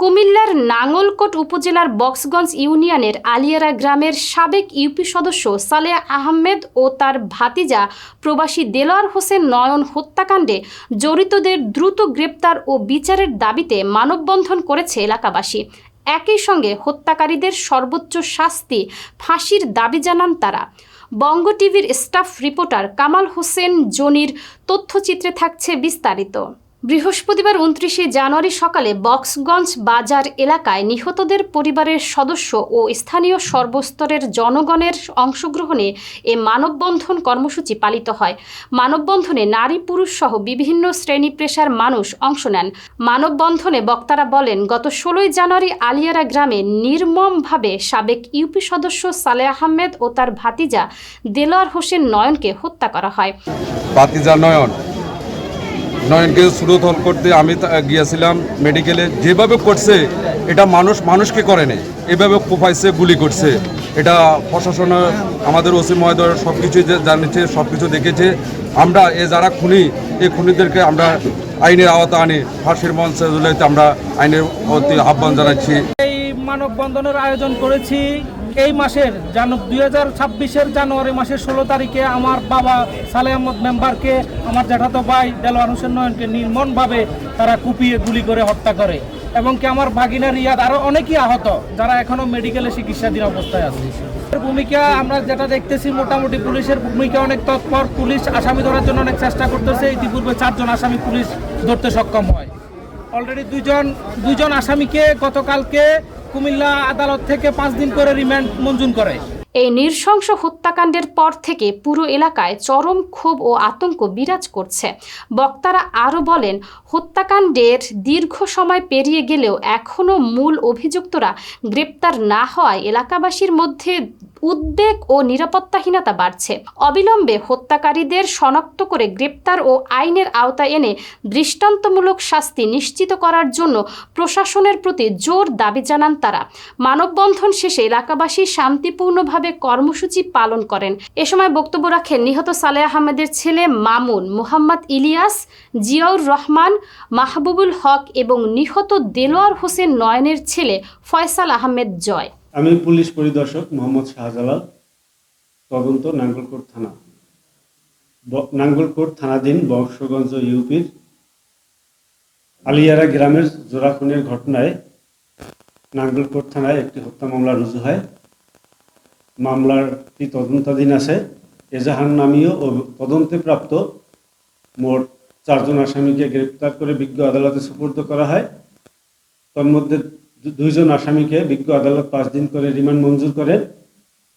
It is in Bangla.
কুমিল্লার নাঙ্গলকোট উপজেলার বক্সগঞ্জ ইউনিয়নের আলিয়ারা গ্রামের সাবেক ইউপি সদস্য সালেহ আহমেদ ও তার ভাতিজা প্রবাসী দেলোয়ার হোসেন নয়ন হত্যাকাণ্ডে জড়িতদের দ্রুত গ্রেপ্তার ও বিচারের দাবিতে মানববন্ধন করেছে এলাকাবাসী। একই সঙ্গে হত্যাকারীদের সর্বোচ্চ শাস্তি ফাঁসির দাবি জানান তারা। বঙ্গ টিভির স্টাফ রিপোর্টার কামাল হোসেন জনির তথ্যচিত্রে থাকছে বিস্তারিত। বৃহস্পতিবার উনত্রিশে জানুয়ারি সকালে বক্সগঞ্জ বাজার এলাকায় নিহতদের পরিবারের সদস্য ও স্থানীয় সর্বস্তরের জনগণের অংশগ্রহণে এ মানববন্ধন কর্মসূচি পালিত হয়। মানববন্ধনে নারী, পুরুষ সহ বিভিন্ন শ্রেণি পেশার মানুষ অংশ নেন। মানববন্ধনে বক্তারা বলেন, গত ষোলোই জানুয়ারি আলিয়ারা গ্রামে নির্মমভাবে সাবেক ইউপি সদস্য সালে আহমেদ ও তার ভাতিজা দেলোয়ার হোসেন নয়নকে হত্যা করা হয়। বাতিজা নয়ন নয়নকে সুরোধল করতে আমি গিয়েছিলাম মেডিকেলে যেভাবে করছে, এটা মানুষ, মানুষকে করে নেই। এভাবে কোপাইছে গুলি করছে। এটা প্রশাসন, আমাদের ওসি মহোদয় সব কিছু জানিয়েছে সব কিছু দেখেছে। আমরা এ যারা খুনি এই খুনিদেরকে আমরা আইনের আওতা আনি। ফাঁসির মঞ্চে আমরা আইনের প্রতি আহ্বান জানাচ্ছি। এই মানববন্ধনের আয়োজন করেছি। এই মাসের জানু, দুই হাজার ছাব্বিশের জানুয়ারি মাসের ষোলো তারিখে আমার বাবা সালে আহমদ মেম্বারকে, আমার জ্যাঠাতো ভাই দেলোয়ার হোসেন নয়নকে নির্মমভাবে তারা কুপিয়ে গুলি করে হত্যা করে। এবং কি আমার ভাগিনা রিয়াদ আরও অনেকেই আহত, যারা এখনও মেডিকেলে চিকিৎসাধীন অবস্থায় আছে। ভূমিকা আমরা যেটা দেখতেছি, মোটামুটি পুলিশের ভূমিকা অনেক তৎপর। পুলিশ আসামি ধরার জন্য অনেক চেষ্টা করতেছে। ইতিপূর্বে চারজন আসামি পুলিশ ধরতে সক্ষম হয়। অলরেডি দুইজন দুইজন আসামিকে গতকালকে কুমিল্লা আদালত থেকে পাঁচ দিন করে রিমান্ড মঞ্জুর করে। এই নৃশংস হত্যাকাণ্ডের পর থেকে পুরো এলাকায় চরম ক্ষোভ ও আতঙ্ক বিরাজ করছে। বক্তারা আরও বলেন, হত্যাকাণ্ডের দীর্ঘ সময় পেরিয়ে গেলেও এখনও মূল অভিযুক্তরা গ্রেপ্তার না হওয়ায় এলাকাবাসীর মধ্যে উদ্বেগ ও নিরাপত্তাহীনতা বাড়ছে। অবিলম্বে হত্যাকারীদের শনাক্ত করে গ্রেপ্তার ও আইনের আওতায় এনে দৃষ্টান্তমূলক শাস্তি নিশ্চিত করার জন্য প্রশাসনের প্রতি জোর দাবি জানান তারা। মানববন্ধন শেষে এলাকাবাসী শান্তিপূর্ণভাবে কর্মসূচি পালন করেন। এ সময় বক্তব্য রাখেন নিহত সালে আহমেদের ছেলে মামুন, মোহাম্মদ ইলিয়াস, জিয়াউর রহমান, মাহবুবুল হক এবং নিহত দেলোয়ার হোসেন নয়নের ছেলে ফয়সাল আহমেদ জয়। আমি পুলিশ পরিদর্শক মোহাম্মদ শাহজালাল, তদন্ত নাঙ্গলকোট থানা। নাঙ্গলকোট থানাধীন বংশগঞ্জ ইউপির আলিয়ারা গ্রামের জোড়াখুনের ঘটনায় নাঙ্গলকোট থানায় একটি হত্যা মামলা রুজু হয়। মামলাটি তদন্তাধীন আছে। এজাহান নামীয় ও তদন্তে প্রাপ্ত মোট চারজন আসামিকে গ্রেপ্তার করে বিজ্ঞ আদালতে সুপর্দ করা হয়। তন্মধ্যে দুইজন আসামিকে বিজ্ঞ আদালত পাঁচ দিন করে রিমান্ড মঞ্জুর করেন।